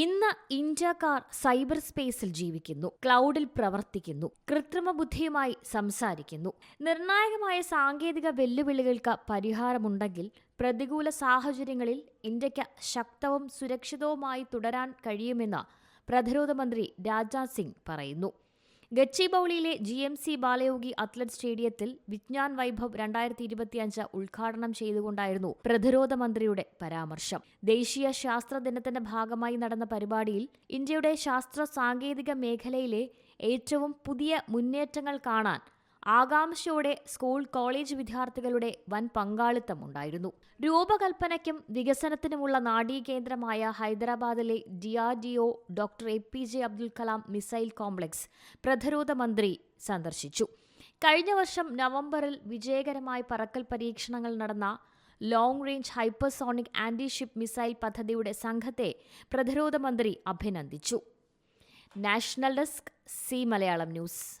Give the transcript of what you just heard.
ഇന്ന് ഇന്ത്യക്കാർ സൈബർ സ്പേസിൽ ജീവിക്കുന്നു ക്ലൗഡിൽ പ്രവർത്തിക്കുന്നു കൃത്രിമ ബുദ്ധിയുമായി സംസാരിക്കുന്നു. നിർണായകമായ സാങ്കേതിക വെല്ലുവിളികൾക്ക് പരിഹാരമുണ്ടെങ്കിൽ പ്രതികൂല സാഹചര്യങ്ങളിൽ ഇന്ത്യയ്ക്ക് ശക്തവും സുരക്ഷിതവുമായി തുടരാൻ കഴിയുമെന്ന് പ്രതിരോധ മന്ത്രി രാജ്നാഥ് സിംഗ് പറയുന്നു. ഗച്ചിബൌളിയിലെ G M C Balayogi athlete സ്റ്റേഡിയത്തിൽ വിജ്ഞാൻ വൈഭവ് രണ്ടായിരത്തി ഇരുപത്തിയഞ്ച് ഉദ്ഘാടനം ചെയ്തുകൊണ്ടായിരുന്നു പ്രതിരോധ മന്ത്രിയുടെ പരാമർശം. ദേശീയ ശാസ്ത്ര ദിനത്തിന്റെ ഭാഗമായി നടന്ന പരിപാടിയിൽ ഇന്ത്യയുടെ ശാസ്ത്ര സാങ്കേതിക മേഖലയിലെ ഏറ്റവും പുതിയ മുന്നേറ്റങ്ങൾ കാണാൻ ആകാംക്ഷയോടെ സ്കൂൾ കോളേജ് വിദ്യാർത്ഥികളുടെ വൻ പങ്കാളിത്തമുണ്ടായിരുന്നു. രൂപകൽപ്പനയ്ക്കും വികസനത്തിനുമുള്ള നാഡീകേന്ദ്രമായ ഹൈദരാബാദിലെ DRDO doctor A P J Abdul Kalam missile complex പ്രതിരോധ മന്ത്രി സന്ദർശിച്ചു. കഴിഞ്ഞ വർഷം നവംബറിൽ വിജയകരമായി പറക്കൽ പരീക്ഷണങ്ങൾ നടന്ന long range hypersonic anti ship missile പദ്ധതിയുടെ സംഘത്തെ പ്രതിരോധ മന്ത്രി അഭിനന്ദിച്ചു. National desk C Malayalam news.